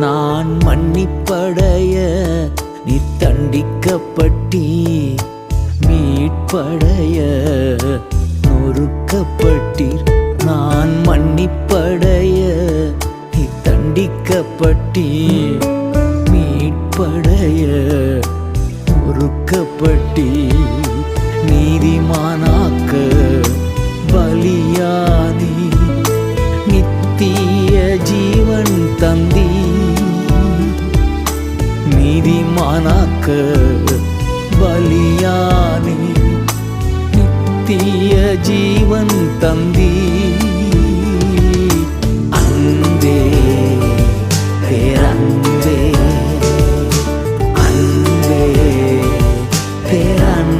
நான் மன்னிப்படைய நீ தண்டிக்கப்பட்டி மீட்படைய. நொறுக்கப்பட்டீர் நான் மன்னிப்படைய நீ தண்டிக்கப்பட்டீர் மீட்படைய. நொறுக்கப்பட்டி நீதிமானாக்க பலியானி நித்திய ஜீவன் தந்தீர். நீதிமானாக்க பலியானே நித்திய ஜீவன் தந்தீ